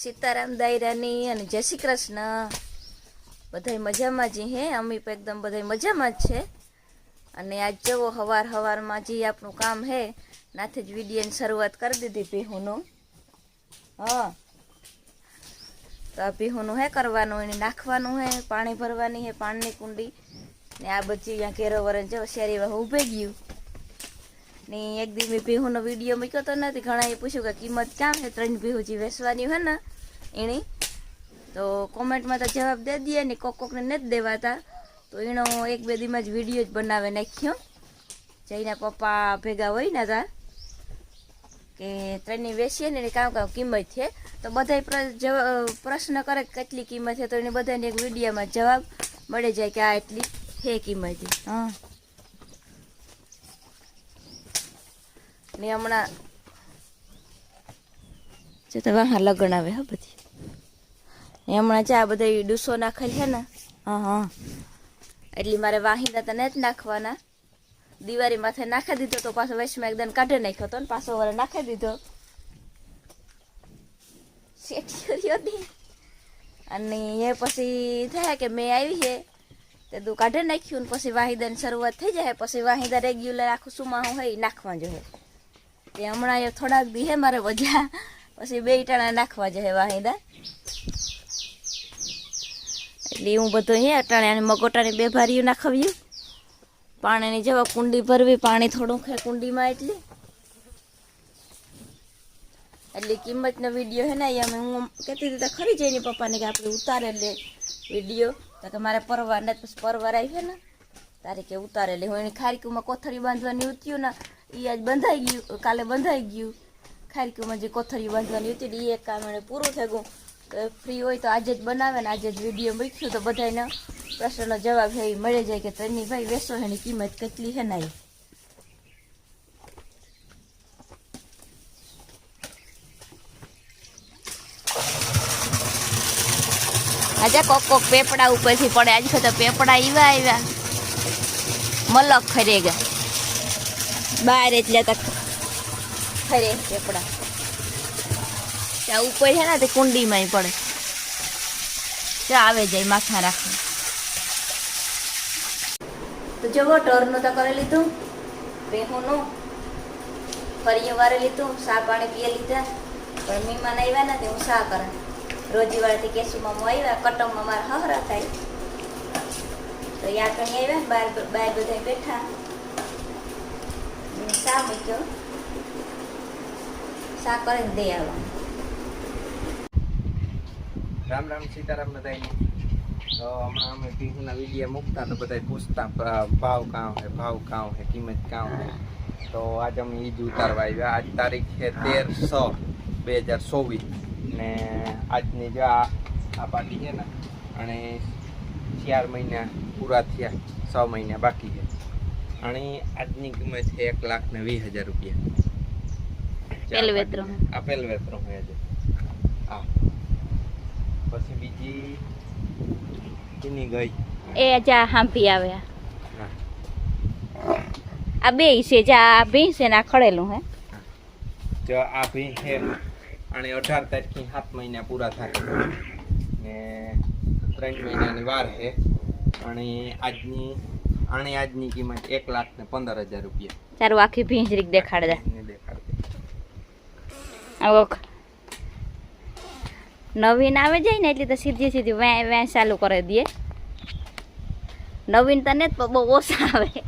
સીતારામ દાયરાની અને જય શ્રી કૃષ્ણ. બધાય મજામાં જ હે? અમી પણ એકદમ બધાય મજામાં જ છે. અને આજ જવો, હવાર હવારમાં જે આપણું કામ હે. નાથી જ વિડીયોની શરૂઆત કરી દીધી ભીહુનું. હા. તો આ ભીહુનું હે કરવાનું, એને નાખવાનું હે, પાણી ભરવાની હે, પાણીની કુંડી. ને આ બધી અહીંયા ઘેરો વરણ જો શેરીમાં ઊભે ગયું. ને એક દી મેં ભીહુનો વીડિયો મૂક્યો તો નથી ઘણા એ પૂછ્યું કે કિંમત ક્યાં છે ત્રણ ભીહુ જે વેચવાની હોય ને એની તો કોમેન્ટમાં તો જવાબ દે દઈએ ને કોક કોકને નથી દેવાતા. તો એનો એક બે દીમાં જ વીડિયો જ બનાવે નાખ્યો. જઈને પપ્પા ભેગા હોય ને તા કે ત્રણની વેચીએ ને એની કામ કામ કિંમત છે. તો બધા પ્રશ્ન કરે કે કેટલી કિંમત છે તો એને બધાને એક વિડીયોમાં જવાબ મળી જાય કે આ એટલી છે કિંમત. હા. ને હમણાં જતા વાહ લગ્ન આવે હા બધી. હમણાં ચા બધા ડૂસો નાખેલ છે ને, હા એટલે મારે વાહિંદા તો જ નાખવાના. દિવાળી માથે નાખી દીધો તો પાછો વૈશમાં એકદમ કાઢી નાખ્યો તો ને, પાછો વરે નાખી દીધો. અને એ પછી થાય કે મેં આવી છે. તે તું કાઢી નાખ્યું ને પછી વાહિદાની શરૂઆત થઈ જાય, પછી વાહિદા રેગ્યુલર આખું સુમાહું હોય નાખવા જોઈએ તે હમણાં એ થોડાક દી હે મારે વજા પછી બે ટાણા નાખવા જોઈએ વાહિદા. એટલે હું બધું હે. અટાણે અને મગોટાની બે ભારીઓ નાખવ્યું. પાણીની જવા કુંડી ભરવી, પાણી થોડું ખે કુંડીમાં એટલી. એટલે કિંમતનો વીડિયો હે ને અમે હું કહેતી હતી ખરી જઈને પપ્પાને કે આપણે ઉતારે લે વીડિયો. તો કે મારે પરવાર ને, પછી પરવાર આવી ને, તારે કે ઉતારે લે. હું એની ખારીકુમાં કોથળી બાંધવાની ઉત્યું ને એ આજ બંધાઈ ગયું, કાલે બંધાઈ ગયું. ખારીકુમાં જે કોથળી બાંધવાની હતી એ એક કામ એને પૂરું થઈ ગયું. ફ્રી હોય તો આજે જ બનાવે ને આજે જ વીડિયો મૂક્યું તો બધાને પ્રશ્નનો જવાબ એ મળી જાય કે તની ભાઈ વેસો એની કિંમત કેટલી છે નાઈ આજે કોક કોક પેપડા ઉપરથી પડે. આજે તો પેપડા એવા આવ્યા મલક ખરે ગયા બહાર એટલે તક ખરે પેપડા. ત્યાં ઉપર છે ને, તે કુંડીમાં પડે. ત્યાં આવે જાય, માથા રાખે. તો જવો ટોરનું તો કરી લીધું, બેહુનું. ફરી વારે લીધું સા પાણી પીએ લીધા. પણ મહેમાન આવ્યા ને, તે હું સા કરે રોજી વાળાથી કેસુમાં હું આવ્યા કટમમાં મારા હહરા થાય. તો યા કણી આવ્યા બાર બાર બધા બેઠા. શા સા મૂક્યો સા કરીને દે આવવા રામ રામ સીતારામ બધાને તો હમણાં અમે પીહુના વિડીયા મૂકતા તો બધા પૂછતા ભાવ કાં હે ભાવ કાં હે કિંમત કાં હે? તો આજ અમે ઈ જ ઉતારવા આવ્યા. આજ તારીખ છે તેર છ બે હજાર ચોવીસ. ને આજની જો આ પાટી છે ને અને ચાર મહિના પૂરા થયા છ મહિના બાકી છે. અને આજની કિંમત છે એક લાખ ને વીસ હજાર રૂપિયા. આપેલ વેતરો. આ પેલું વેતરો હોય છે હા. પછી બીજી કેની ગઈ? એ જા હાંભી આવે. આ બે છે જા આ છે ને ખડેલું હે. જો આ ભી હે અને અઢાર તારીખથી સાત મહિના પૂરા થાય. ને ત્રણ મહિનાની વાર છે અને આજની અને આજની કિંમત એક લાખ ને પંદર હજાર રૂપિયા. તારું આખી ભીંજરીક દેખાડ દેખાડે નવીન આવે જાય ને એટલે તો સીધી સીધી વેં વેં ચાલુ કરી દઈએ નવીન તને જ બહુ ઓછા આવે.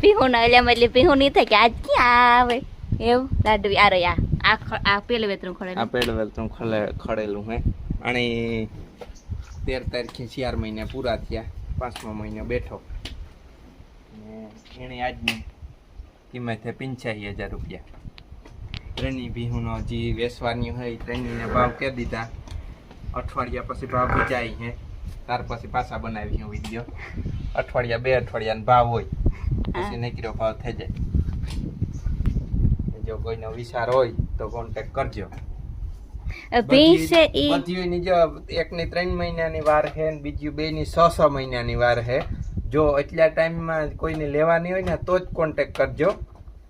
પીહું ના એટલે એટલે પીહું નહીં થાય કે આજ ક્યાં આવે? એવું? લાડવી, આ રહ્યા, આ. આ પેલું વેતરું ખડે આ પેલું વેતરું ખડે ખડેલું હે. અને તેર તારીખે ચાર મહિના પૂરા થયા. પાંચમા મહિનો બેઠો. એણે આજની કિંમત છે હજાર રૂપિયા. ત્રણની ભીહુનો જે વેસવાની હોય ત્રણનીને ભાવ કહી દીધા. અઠવાડિયા પછી ભાવ બીજાય હે ત્યાર પછી પાછા બનાવી હું વીડિયો અઠવાડિયા બે અઠવાડિયાનો ભાવ હોય. પછી નીકળ્યો ભાવ થઈ જાય. જો કોઈનો વિચાર હોય તો કોન્ટેક કરજો. એકની ત્રણ મહિનાની વાર છે ને બે બેની છ છ મહિનાની વાર છે. જો એટલા ટાઈમમાં કોઈને લેવાની હોય ને તો જ કોન્ટેક કરજો.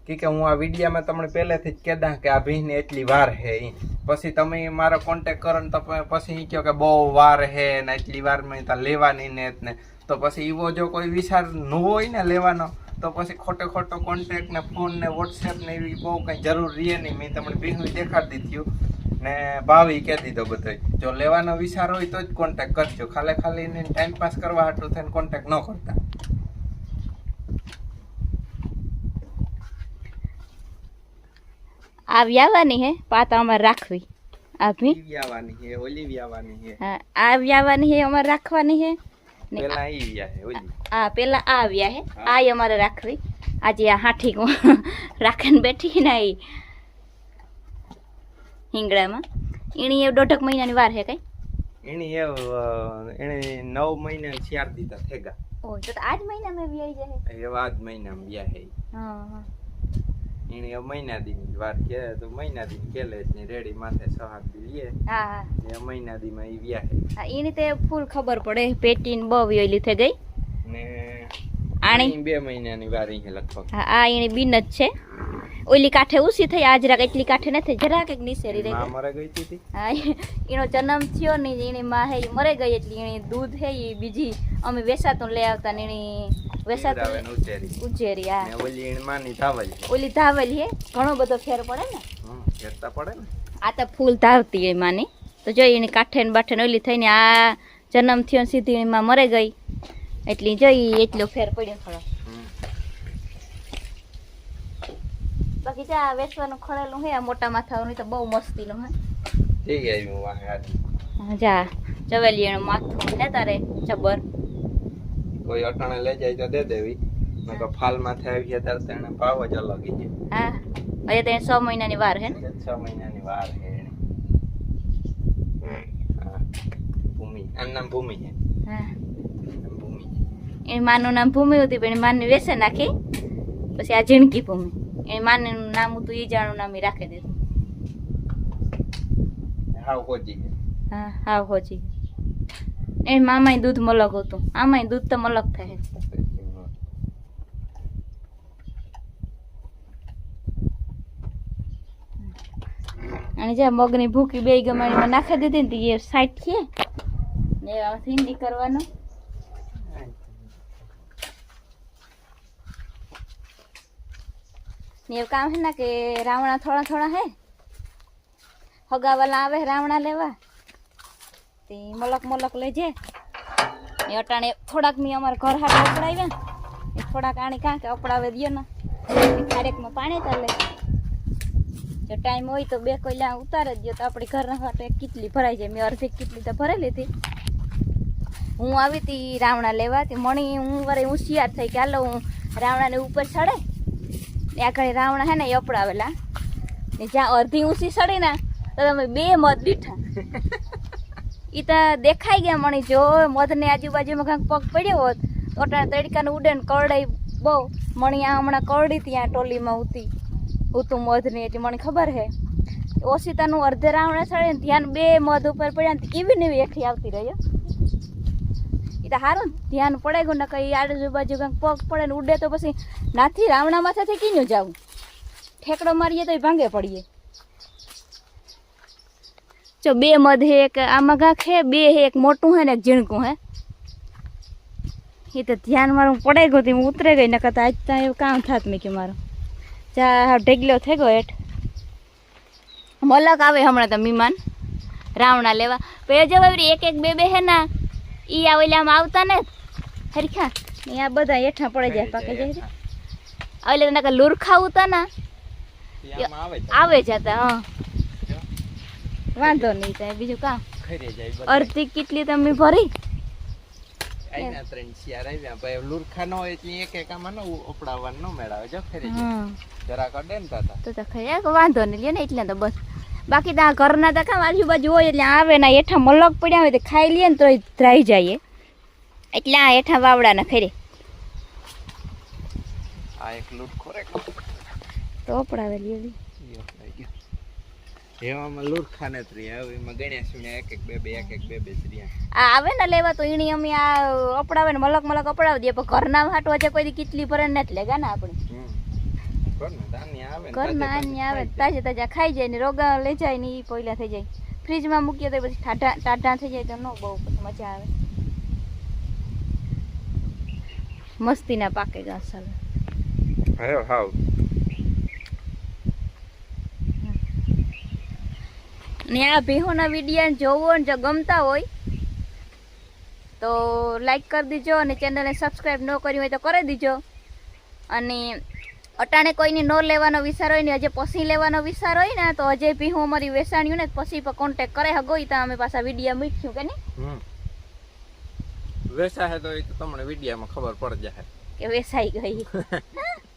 કે કે હું આ વિડીયામાં તમને પહેલેથી જ કહેતા કે આ ભીંને એટલી વાર હે એ પછી તમે મારો કોન્ટેક કરો ને તમે પછી એ કહો કે બહુ વાર હે ને એટલી વારમાં ત્યાં લેવાની ને ને. તો પછી એવો જો કોઈ વિચાર ન હોય ને લેવાનો, તો પછી ખોટો ખોટો કોન્ટેક ને ફોન ને વોટ્સએપ ને એવી બહુ કંઈ જરૂર રહે નહીં. મેં તમને ભીહું દેખાડી દીધું ને ભાવ કહી દીધો બધો જો લેવાનો વિચાર હોય તો જ કોન્ટેક કરજો. ખાલી ખાલી ટાઈમ પાસ કરવા હાટું થઈને કોન્ટેક ન કરતા. આ વ્યાવાની હે પાતા અમારે રાખવી આ ભી ઈ વ્યાવાની હે ઓલી વ્યાવાની હે હા આ વ્યાવાની હે અમારે રાખવાની હે ને પેલા ઈ વ્યા હે ઓલી આ પેલા આ વ્યા હે આ ય અમારે રાખવી આજે આ હાઠી રાખીને બેઠી ને ઈ હિંગડામાં એની એ દોઢક મહિનાની વાર હે કઈ એની એ અ, એને નવ મહિના ચાર દીધા થેગા ઓ તો તો આજ મહિનામાં વ્યાઈ જાય એવા જ મહિનામાં વ્યા હે હા હા એને મહિના દીની વાર કે તો મહિના દી કેલે ને રેડી માથે સહાર દી હા હા. ને મહિના દી માં ઈ વ્યા હે એની તે ફૂલ ખબર પડે પેટી ને બવ વ્યોલી થઈ ગઈ. ને આણી? બે મહિનાની વાર ઈ હે લગભગ. હા આ એની બીન જ છે. ઓલી કાંઠે ઉસી થઈ આજ જરાક એટલી કાંઠે નથી જરાક એક નીસેરી રહી મરે ગઈ હતી હા એનો જન્મ થયો ને એની માં હે મરે ગઈ એટલે એની દૂધ હે એ બીજી અમે વેસાતું લઈ આવતા ને એની વેસાતું ને ઉજેરી હા. ઓલી ધાવલ. ઓલી ધાવેલી હે? ઘણો બધો ફેર પડે ને? હમ ફેરતા પડે ને? આ તો ફૂલ ધાવતી એ માની. તો જો એની કાંઠે ને બાઠે ઓલી થઈને આ જન્મ થયો સીધી એની માં મરે ગઈ. એટલી જોઈ એટલો ફેર પડ્યો થોડો. બાકી જા વેચવાનું ખડેલું હે આ મોટા માથાઓની તો બહુ મસ્તીનું હે. ઠીક જા. જવેલી એનું માથું ને તારે જબર. કોઈ અટાણે લઈ જાય તો દે દેવી. નકર ફાલ માથે આવી ત્યારે તો એને ભાવ જ અલગ છે હા હજી તો 6 મહિનાની વાર હે ને? 6 મહિનાની વાર હે ભૂમિ આનું નામ ભૂમિ છે. હા. ભૂમિ. એ માનું નામ ભૂમિ હતી પણ એની માને વેસે નાખી. પછી આ ઝીણકી ભૂમિ. એ માનનું નામ હતું જાણું નામ ઈ રાખી દીધું. હાવ હોજી હા હા હોજી એની મામાય દૂધ મલક હતું. આમાંય દૂધ તો મલક થાય. અને જ્યાં મગની ભૂકી બે ગમાણીમાં નાખી દીધી ને એ સાઈડ છે ને હિન્દી કરવાનું. ને એવું કામ હે ને કે રાવણા થોડા થોડા હે. હગાવાલા આવે, રાવણા લેવા. તે મલક મલક લેજે ને અટાણે થોડાક મેં અમારે ઘર હાટ અપડાવ્યા એ થોડાક આણી કાં કે અપડાવે દયો ને. એ ખારેકમાં પાણી ચાલે જો ટાઈમ હોય તો બે કોયલા ઉતારે દયો તો આપણી ઘરના હાટે કિટલી ભરાઈ જાય. મેં અડધી કિટલી તો ભરેલી હતી. હું આવી હતી રાવણા લેવા મણી હું વરે હોશિયાર થઈ કે હાલો હું રાવણાને ઉપર ચડે. ને આગળ રાવણા હે ને એ અપડાવેલા. ને જ્યાં અડધી ઊંચી ચડી ને તો તમે બે મત દીઠા. ઈ તો દેખાઈ ગયા મણી. જો મધને આજુબાજુમાં કાંઈક પગ પડ્યો હોત, તો તડકાને ઉડે ને કરડાઈ બહુ. મણી આ હમણાં કરડી ત્યાં ટોલીમાં ઉતી. ઉતું મધની એટલે મને ખબર હે. ઓશિતાનું અર્ધે રાવણે ચડે ધ્યાન બે મધ ઉપર પડ્યા ને કેવી નેવી એકઠી આવતી રહ્યો એ તો સારું ધ્યાન પડે ગયું ને કઈ આજુબાજુ કંઈક પગ પડે ને ઉડે તો પછી નાથી રાવણા માથેથી કીનું જાવું? ઠેકડો મારીએ તો ભાંગે પડીએ. જો બે મધ હે એક આમાં ઘાક હે બે હે એક મોટું હે ને એક ઝીણકું હે. એ તો ધ્યાન મારું પડે ગયું હતું હું ઉતરે ગઈ નકર આજ ત્યાં એવું કામ થાત મેં કે મારું ચા ઢેગલો થઈ ગયો હેઠ. મલક આવે હમણાં તો મીમાન રાવણા લેવા. પછી જવાબરી એક એક બે બે હે ના ઈ આ ઓલામાં આવતા ને હરખા ને આ બધા હેઠા પડી જાય પાકે જાય એટલે નકર લુરખા ઉતા ના. આવે જતા હા. વાંધો નહીં થાય બીજું કામ. ખરી જાય કેટલી તમે ભરી? ન ન ખરી ને ખરી. ને બાકી તો આ ઘરના તો કામ આજુબાજુ હોય એટલે આવે ને હેઠા મલક પડ્યા હોય તો ખાઈ લઈએ ને તો ધ્રાઈ જાય એટલે આ હેઠા વાવડાના ખરી આ એક લુરખો તો પડાવેલી એવી એવામાં લુરખા ને ત્રી હવે એમાં ગણ્યા એક એક બે બે એક એક બે બે ત્રિયા આ આવે ને લેવા તો ઈણી અમે આ અપડાવે ને મલક મલક અપડાવી દઈએ. પણ ઘરના હાટો હજે કોઈ દી કેટલી ભરે નથી લેગા ને આપણે. ઘરના ના આવે ને તાજે આની આવે તાજે ખાઈ જાય ને રોગા લઈ જાય ને એ પોઈલા થઈ જાય. ફ્રીજમાં મૂકીએ તો પછી ટાઢા ટાઢા થઈ જાય તો ન બહુ પછી મજા આવે. મસ્તીના પાકે ઘાસ હાવ. ને આ ભેહુના વિડીયા જોવો ને જો ગમતા હોય તો લાઈક કરી દીજો અને ચેનલને સબસ્ક્રાઈબ ન કરી હોય તો કરી દીજો. અને અટાણે કોઈને ન લેવાનો વિચાર હોય ને હજે પછી લેવાનો વિચાર હોય ને તો હજે ભીહું અમારી વેસાણ્યું ને પછી પર કોન્ટેક કરે. હગો તો અમે પાછા વિડીયા મૂક્યું કે નહીં? હમ. વેસા હે તો એ તો તમને વિડીયામાં ખબર પડી જાય કે વેસાઈ ગઈ.